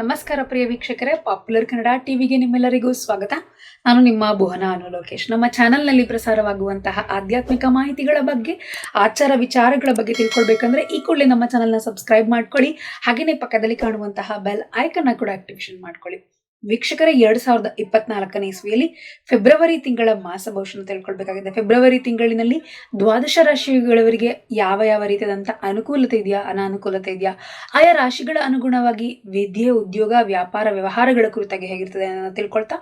ನಮಸ್ಕಾರ ಪ್ರಿಯ ವೀಕ್ಷಕರೇ ಪಾಪ್ಯುಲರ್ ಕನ್ನಡ ಟಿವಿಗೆ ನಿಮ್ಮೆಲ್ಲರಿಗೂ ಸ್ವಾಗತ. ನಾನು ನಿಮ್ಮ ಭುವನ ಅನು ಲೋಕೇಶ್. ನಮ್ಮ ಚಾನೆಲ್ನಲ್ಲಿ ಪ್ರಸಾರವಾಗುವಂತಹ ಆಧ್ಯಾತ್ಮಿಕ ಮಾಹಿತಿಗಳ ಬಗ್ಗೆ, ಆಚಾರ ವಿಚಾರಗಳ ಬಗ್ಗೆ ತಿಳ್ಕೊಳ್ಬೇಕಂದ್ರೆ ಈ ಕೂಡಲೇ ನಮ್ಮ ಚಾನೆಲ್ನ ಸಬ್ಸ್ಕ್ರೈಬ್ ಮಾಡ್ಕೊಳ್ಳಿ. ಹಾಗೆಯೇ ಪಕ್ಕದಲ್ಲಿ ಕಾಣುವಂತಹ ಬೆಲ್ ಐಕನ್ನ ಕೂಡ ಆಕ್ಟಿವೇಶನ್ ಮಾಡ್ಕೊಳ್ಳಿ. ವೀಕ್ಷಕರೇ, ಎರಡು ಸಾವಿರದ ಇಪ್ಪತ್ನಾಲ್ಕನೇ ಇಸ್ವಿಯಲ್ಲಿ ಫೆಬ್ರವರಿ ತಿಂಗಳ ಮಾಸ ಭವಿಷ್ಯ ತಿಳ್ಕೊಳ್ಬೇಕಾಗಿದೆ. ಫೆಬ್ರವರಿ ತಿಂಗಳಿನಲ್ಲಿ ದ್ವಾದಶ ರಾಶಿಗಳವರಿಗೆ ಯಾವ ಯಾವ ರೀತಿಯಾದಂಥ ಅನುಕೂಲತೆ ಇದೆಯಾ, ಅನಾನುಕೂಲತೆ ಇದೆಯಾ? ಆಯಾ ರಾಶಿಗಳ ಅನುಗುಣವಾಗಿ ವಿದ್ಯೆ, ಉದ್ಯೋಗ, ವ್ಯಾಪಾರ, ವ್ಯವಹಾರಗಳ ಕುರಿತಾಗಿ ಹೇಗಿರ್ತದೆ ಅನ್ನೋದನ್ನ ತಿಳ್ಕೊಳ್ತಾ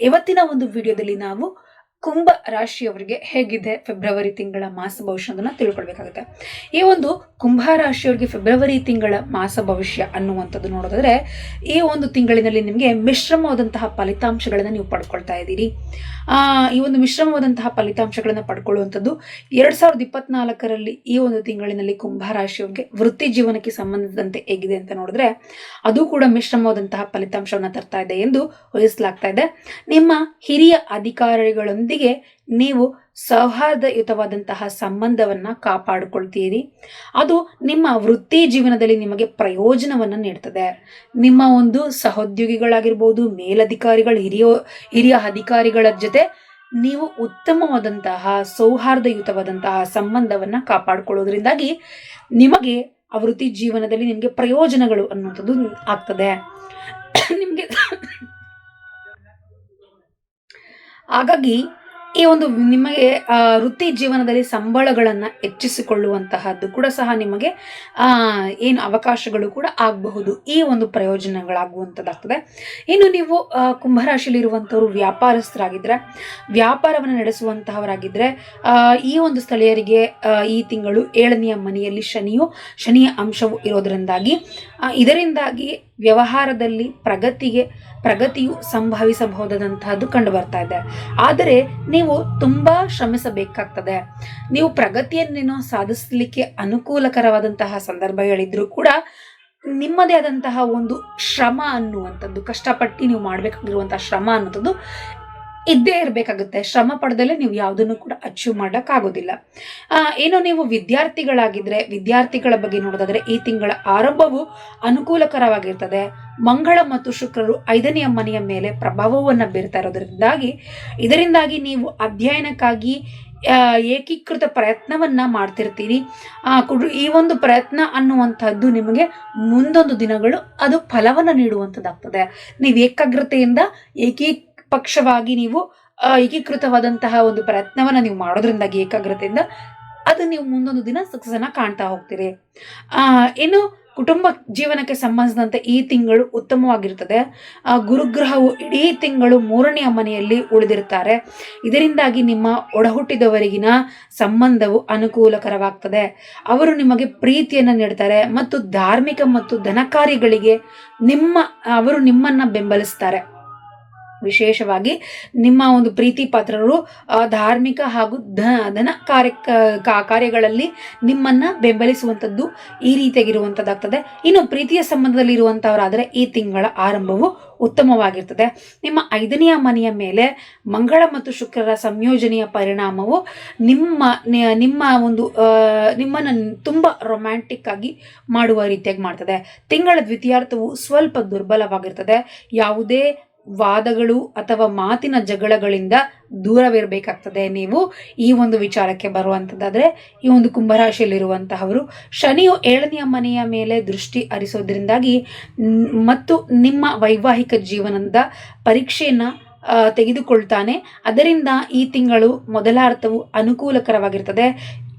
ಇವತ್ತಿನ ಒಂದು ವಿಡಿಯೋದಲ್ಲಿ ನಾವು ಕುಂಭ ರಾಶಿಯವರಿಗೆ ಹೇಗಿದೆ ಫೆಬ್ರವರಿ ತಿಂಗಳ ಮಾಸ ಭವಿಷ್ಯ ಅನ್ನೋದನ್ನ ತಿಳ್ಕೊಳ್ಬೇಕಾಗುತ್ತೆ. ಈ ಒಂದು ಕುಂಭ ರಾಶಿಯವರಿಗೆ ಫೆಬ್ರವರಿ ತಿಂಗಳ ಮಾಸ ಭವಿಷ್ಯ ಅನ್ನುವಂಥದ್ದು ನೋಡೋದಾದ್ರೆ, ಈ ಒಂದು ತಿಂಗಳಿನಲ್ಲಿ ನಿಮಗೆ ಮಿಶ್ರಮವಾದಂತಹ ಫಲಿತಾಂಶಗಳನ್ನು ನೀವು ಪಡ್ಕೊಳ್ತಾ ಇದ್ದೀರಿ. ಈ ಒಂದು ಮಿಶ್ರಮವಾದಂತಹ ಫಲಿತಾಂಶಗಳನ್ನು ಪಡ್ಕೊಳ್ಳುವಂಥದ್ದು ಎರಡು ಸಾವಿರದ ಇಪ್ಪತ್ನಾಲ್ಕರಲ್ಲಿ ಈ ಒಂದು ತಿಂಗಳಿನಲ್ಲಿ ಕುಂಭ ರಾಶಿಯವರಿಗೆ ವೃತ್ತಿ ಜೀವನಕ್ಕೆ ಸಂಬಂಧಿಸಿದಂತೆ ಹೇಗಿದೆ ಅಂತ ನೋಡಿದ್ರೆ, ಅದು ಕೂಡ ಮಿಶ್ರಮವಾದಂತಹ ಫಲಿತಾಂಶವನ್ನು ತರ್ತಾ ಇದೆ ಎಂದು ವಹಿಸಲಾಗ್ತಾ ಇದೆ. ನಿಮ್ಮ ಹಿರಿಯ ಅಧಿಕಾರಿಗಳೊಂದಿಗೆ ನೀವು ಸೌಹಾರ್ದಯುತವಾದಂತಹ ಸಂಬಂಧವನ್ನ ಕಾಪಾಡಿಕೊಳ್ತೀರಿ. ಅದು ನಿಮ್ಮ ವೃತ್ತಿ ಜೀವನದಲ್ಲಿ ನಿಮಗೆ ಪ್ರಯೋಜನವನ್ನು ನೀಡ್ತದೆ. ನಿಮ್ಮ ಒಂದು ಸಹೋದ್ಯೋಗಿಗಳಾಗಿರ್ಬೋದು, ಮೇಲಧಿಕಾರಿಗಳು, ಹಿರಿಯ ಹಿರಿಯ ಅಧಿಕಾರಿಗಳ ಜೊತೆ ನೀವು ಉತ್ತಮವಾದಂತಹ, ಸೌಹಾರ್ದಯುತವಾದಂತಹ ಸಂಬಂಧವನ್ನ ಕಾಪಾಡಿಕೊಳ್ಳೋದ್ರಿಂದಾಗಿ ನಿಮಗೆ ಆ ವೃತ್ತಿ ಜೀವನದಲ್ಲಿ ನಿಮಗೆ ಪ್ರಯೋಜನಗಳು ಅನ್ನುವಂಥದ್ದು ಆಗ್ತದೆ. ನಿಮಗೆ ಹಾಗಾಗಿ ಈ ಒಂದು ನಿಮಗೆ ವೃತ್ತಿ ಜೀವನದಲ್ಲಿ ಸಂಬಳಗಳನ್ನು ಹೆಚ್ಚಿಸಿಕೊಳ್ಳುವಂತಹದ್ದು ಕೂಡ ಸಹ ನಿಮಗೆ ಏನು ಅವಕಾಶಗಳು ಕೂಡ ಆಗಬಹುದು. ಈ ಒಂದು ಪ್ರಯೋಜನಗಳಾಗುವಂಥದ್ದಾಗ್ತದೆ ಇನ್ನು ನೀವು ಆ, ಕುಂಭರಾಶಿಯಲ್ಲಿರುವಂಥವ್ರು ವ್ಯಾಪಾರಸ್ಥರಾಗಿದ್ದರೆ ವ್ಯಾಪಾರವನ್ನು ನಡೆಸುವಂತಹವರಾಗಿದ್ದರೆ ಈ ಒಂದು ಸ್ಥಳೀಯರಿಗೆ ಈ ತಿಂಗಳು ಏಳನೆಯ ಮನೆಯಲ್ಲಿ ಶನಿಯು ಶನಿಯ ಅಂಶವು ಇರೋದರಿಂದಾಗಿ ಇದರಿಂದಾಗಿ ವ್ಯವಹಾರದಲ್ಲಿ ಪ್ರಗತಿಗೆ, ಪ್ರಗತಿಯು ಸಂಭವಿಸಬಹುದಾದಂತಹದ್ದು ಕಂಡು ಬರ್ತಾ ಇದೆ. ಆದರೆ ನೀವು ತುಂಬ ಶ್ರಮಿಸಬೇಕಾಗ್ತದೆ. ನೀವು ಪ್ರಗತಿಯನ್ನೇನೋ ಸಾಧಿಸಲಿಕ್ಕೆ ಅನುಕೂಲಕರವಾದಂತಹ ಸಂದರ್ಭಗಳಿದ್ರೂ ಕೂಡ ನಿಮ್ಮದೇ ಆದಂತಹ ಒಂದು ಶ್ರಮ ಅನ್ನುವಂಥದ್ದು, ಕಷ್ಟಪಟ್ಟು ನೀವು ಮಾಡಬೇಕಾಗಿರುವಂತಹ ಶ್ರಮ ಅನ್ನೋದು ಇದ್ದೇ ಇರಬೇಕಾಗುತ್ತೆ. ಶ್ರಮ ಪಡೆದಲ್ಲೇ ನೀವು ಯಾವುದನ್ನು ಕೂಡ ಅಚೀವ್ ಮಾಡೋಕ್ಕಾಗೋದಿಲ್ಲ. ಏನೋ ನೀವು ವಿದ್ಯಾರ್ಥಿಗಳಾಗಿದ್ದರೆ ವಿದ್ಯಾರ್ಥಿಗಳ ಬಗ್ಗೆ ನೋಡೋದಾದರೆ ಈ ತಿಂಗಳ ಆರಂಭವು ಅನುಕೂಲಕರವಾಗಿರ್ತದೆ. ಮಂಗಳ ಮತ್ತು ಶುಕ್ರರು ಐದನೆಯ ಮನೆಯ ಮೇಲೆ ಪ್ರಭಾವವನ್ನು ಬೀರ್ತಾ ಇರೋದ್ರಿಂದಾಗಿ ಇದರಿಂದಾಗಿ ನೀವು ಅಧ್ಯಯನಕ್ಕಾಗಿ ಏಕೀಕೃತ ಪ್ರಯತ್ನವನ್ನ ಮಾಡ್ತಿರ್ತೀರಿ. ಆ, ಕುಡು- ಈ ಒಂದು ಪ್ರಯತ್ನ ಅನ್ನುವಂಥದ್ದು ನಿಮಗೆ ಮುಂದೊಂದು ದಿನಗಳು ಅದು ಫಲವನ್ನು ನೀಡುವಂಥದ್ದಾಗ್ತದೆ. ನೀವು ಏಕಾಗ್ರತೆಯಿಂದ ಏಕೀ ಪಕ್ಷವಾಗಿ ನೀವು ಏಕೀಕೃತವಾದಂತಹ ಒಂದು ಪ್ರಯತ್ನವನ್ನು ನೀವು ಮಾಡೋದ್ರಿಂದಾಗಿ ಏಕಾಗ್ರತೆಯಿಂದ ಅದು ನೀವು ಮುಂದೊಂದು ದಿನ ಸಕ್ಸಸ್ ಅನ್ನ ಕಾಣ್ತಾ ಹೋಗ್ತೀರಿ. ಇನ್ನು ಕುಟುಂಬ ಜೀವನಕ್ಕೆ ಸಂಬಂಧಿಸಿದಂತೆ ಈ ತಿಂಗಳು ಉತ್ತಮವಾಗಿರ್ತದೆ ಆ, ಗುರುಗ್ರಹವು ಇಡೀ ತಿಂಗಳು ಮೂರನೆಯ ಮನೆಯಲ್ಲಿ ಉಳಿದಿರ್ತಾರೆ ಇದರಿಂದಾಗಿ ನಿಮ್ಮ ಒಡಹುಟ್ಟಿದವರಿಗಿನ ಸಂಬಂಧವು ಅನುಕೂಲಕರವಾಗ್ತದೆ. ಅವರು ನಿಮಗೆ ಪ್ರೀತಿಯನ್ನು ನೀಡ್ತಾರೆ ಮತ್ತು ಧಾರ್ಮಿಕ ಮತ್ತು ಧನ ಕಾರ್ಯಗಳಿಗೆ ನಿಮ್ಮ ಅವರು ನಿಮ್ಮನ್ನ ಬೆಂಬಲಿಸ್ತಾರೆ. ವಿಶೇಷವಾಗಿ ನಿಮ್ಮ ಒಂದು ಪ್ರೀತಿ ಪಾತ್ರರು ಧಾರ್ಮಿಕ ಹಾಗೂ ಧನ ಕಾರ್ಯ ಕಾರ್ಯಗಳಲ್ಲಿ ನಿಮ್ಮನ್ನ ಬೆಂಬಲಿಸುವಂಥದ್ದು ಈ ರೀತಿಯಾಗಿರುವಂಥದ್ದಾಗ್ತದೆ. ಇನ್ನು ಪ್ರೀತಿಯ ಸಂಬಂಧದಲ್ಲಿ ಇರುವಂಥವರಾದರೆ ಈ ತಿಂಗಳ ಆರಂಭವು ಉತ್ತಮವಾಗಿರ್ತದೆ. ನಿಮ್ಮ ಐದನೆಯ ಮನೆಯ ಮೇಲೆ ಮಂಗಳ ಮತ್ತು ಶುಕ್ರರ ಸಂಯೋಜನೆಯ ಪರಿಣಾಮವು ನಿಮ್ಮ ನಿಮ್ಮ ಒಂದು ನಿಮ್ಮನ್ನ ತುಂಬಾ ರೊಮ್ಯಾಂಟಿಕ್ ಆಗಿ ಮಾಡುವ ರೀತಿಯಾಗಿ ಮಾಡ್ತದೆ. ತಿಂಗಳ ದ್ವಿತೀಯಾರ್ಥವು ಸ್ವಲ್ಪ ದುರ್ಬಲವಾಗಿರ್ತದೆ. ಯಾವುದೇ ವಾದಗಳು ಅಥವಾ ಮಾತಿನ ಜಗಳಗಳಿಂದ ದೂರವಿರಬೇಕಾಗ್ತದೆ. ನೀವು ಈ ಒಂದು ವಿಚಾರಕ್ಕೆ ಬರುವಂಥದ್ದಾದರೆ ಈ ಒಂದು ಕುಂಭರಾಶಿಯಲ್ಲಿರುವಂತಹವರು ಶನಿಯು ಏಳನೆಯ ಮನೆಯ ಮೇಲೆ ದೃಷ್ಟಿ ಹರಿಸೋದ್ರಿಂದಾಗಿ ಮತ್ತು ನಿಮ್ಮ ವೈವಾಹಿಕ ಜೀವನದ ಪರೀಕ್ಷೆಯನ್ನು ತೆಗೆದುಕೊಳ್ತಾನೆ. ಅದರಿಂದ ಈ ತಿಂಗಳು ಮೊದಲಾರ್ಥವು ಅನುಕೂಲಕರವಾಗಿರ್ತದೆ.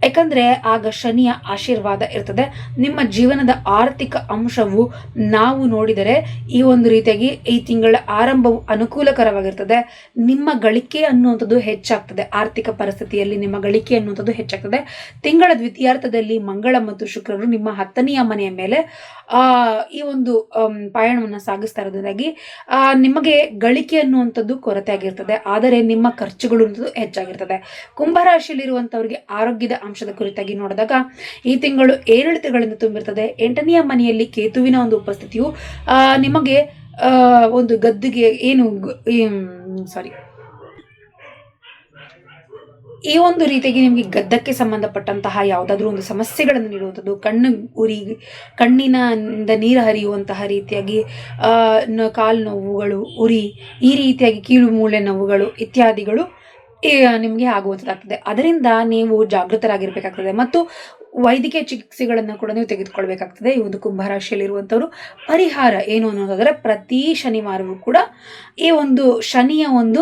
ಯಾಕಂದ್ರೆ ಆಗ ಶನಿಯ ಆಶೀರ್ವಾದ ಇರ್ತದೆ. ನಿಮ್ಮ ಜೀವನದ ಆರ್ಥಿಕ ಅಂಶವು ನಾವು ನೋಡಿದರೆ ಈ ಒಂದು ರೀತಿಯಾಗಿ ಈ ತಿಂಗಳ ಆರಂಭವು ಅನುಕೂಲಕರವಾಗಿರ್ತದೆ. ನಿಮ್ಮ ಗಳಿಕೆ ಅನ್ನುವಂಥದ್ದು ಹೆಚ್ಚಾಗ್ತದೆ. ಆರ್ಥಿಕ ಪರಿಸ್ಥಿತಿಯಲ್ಲಿ ನಿಮ್ಮ ಗಳಿಕೆ ಅನ್ನುವಂಥದ್ದು ಹೆಚ್ಚಾಗ್ತದೆ. ತಿಂಗಳ ದ್ವಿತೀಯಾರ್ಥದಲ್ಲಿ ಮಂಗಳ ಮತ್ತು ಶುಕ್ರರು ನಿಮ್ಮ ಹತ್ತನೆಯ ಮನೆಯ ಮೇಲೆ ಈ ಒಂದು ಪಯಣವನ್ನು ಸಾಗಿಸ್ತಾ ನಿಮಗೆ ಗಳಿಕೆ ಅನ್ನುವಂಥದ್ದು ಕೊರತೆ ಆಗಿರ್ತದೆ ಆದರೆ ನಿಮ್ಮ ಖರ್ಚುಗಳು ಹೆಚ್ಚಾಗಿರ್ತದೆ. ಕುಂಭರಾಶಿಯಲ್ಲಿರುವಂಥವ್ರಿಗೆ ಆರೋಗ್ಯದ ಅಂಶದ ಕುರಿತಾಗಿ ನೋಡಿದಾಗ, ಈ ತಿಂಗಳು ಏರಿಳಿತಗಳಿಂದ ತುಂಬಿರ್ತದೆ. ಎಂಟನೆಯ ಮನೆಯಲ್ಲಿ ಕೇತುವಿನ ಒಂದು ಉಪಸ್ಥಿತಿಯು ನಿಮಗೆ ಒಂದು ಗದ್ದುಗೆ ಏನು ಸಾರಿ ಈ ಒಂದು ರೀತಿಯಾಗಿ ನಿಮಗೆ ಗದ್ದಕ್ಕೆ ಸಂಬಂಧಪಟ್ಟಂತಹ ಯಾವುದಾದ್ರೂ ಒಂದು ಸಮಸ್ಯೆಗಳನ್ನು ನೀಡುವಂಥದ್ದು, ಕಣ್ಣು ಉರಿ ಕಣ್ಣಿನಿಂದ ನೀರು ಹರಿಯುವಂತಹ ರೀತಿಯಾಗಿ ಕಾಲು ನೋವುಗಳು ಉರಿ, ಈ ರೀತಿಯಾಗಿ ಕೀಳು ಮೂಳೆ ನೋವುಗಳು ಇತ್ಯಾದಿಗಳು ನಿಮಗೆ ಆಗುವಂಥದ್ದಾಗ್ತದೆ ಅದರಿಂದ ನೀವು ಜಾಗೃತರಾಗಿರ್ಬೇಕಾಗ್ತದೆ ಮತ್ತು ವೈದ್ಯಕೀಯ ಚಿಕಿತ್ಸೆಗಳನ್ನು ಕೂಡ ನೀವು ತೆಗೆದುಕೊಳ್ಬೇಕಾಗ್ತದೆ. ಈ ಒಂದು ಕುಂಭರಾಶಿಯಲ್ಲಿರುವಂಥವ್ರು. ಪರಿಹಾರ ಏನು ಅನ್ನೋದಾದರೆ ಪ್ರತಿ ಶನಿವಾರವೂ ಕೂಡ ಈ ಒಂದು ಶನಿಯ ಒಂದು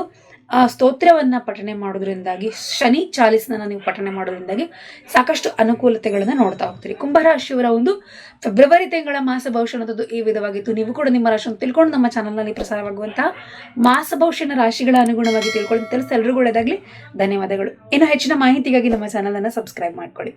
ಆ, ಸ್ತೋತ್ರವನ್ನ ಪಠನೆ ಮಾಡೋದ್ರಿಂದಾಗಿ ಶನಿ ಚಾಲಿಸ್ನ ನೀವು ಪಠಣೆ ಮಾಡೋದ್ರಿಂದಾಗಿ ಸಾಕಷ್ಟು ಅನುಕೂಲತೆಗಳನ್ನು ನೋಡ್ತಾ ಹೋಗ್ತೀರಿ. ಕುಂಭರಾಶಿಯವರ ಒಂದು ಫೆಬ್ರವರಿ ತಿಂಗಳ ಮಾಸ ಭವಿಷ್ಯ ಅನ್ನೋದು ಈ ವಿಧವಾಗಿತ್ತು. ನೀವು ಕೂಡ ನಿಮ್ಮ ರಾಶಿಯನ್ನು ತಿಳ್ಕೊಂಡು ನಮ್ಮ ಚಾನಲ್ನಲ್ಲಿ ಪ್ರಸಾರವಾಗುವಂತಹ ಮಾಸ ಭವಿಷ್ಯನ ರಾಶಿಗಳ ಅನುಗುಣವಾಗಿ ತಿಳ್ಕೊಂಡು ತಿಳಿಸಿ ಎಲ್ರಿಗೂ ಒಳ್ಳೆಯದಾಗಲಿ ಧನ್ಯವಾದಗಳು. ಇನ್ನು ಹೆಚ್ಚಿನ ಮಾಹಿತಿಗಾಗಿ ನಮ್ಮ ಚಾನಲನ್ನು ಸಬ್ಸ್ಕ್ರೈಬ್ ಮಾಡ್ಕೊಳ್ಳಿ.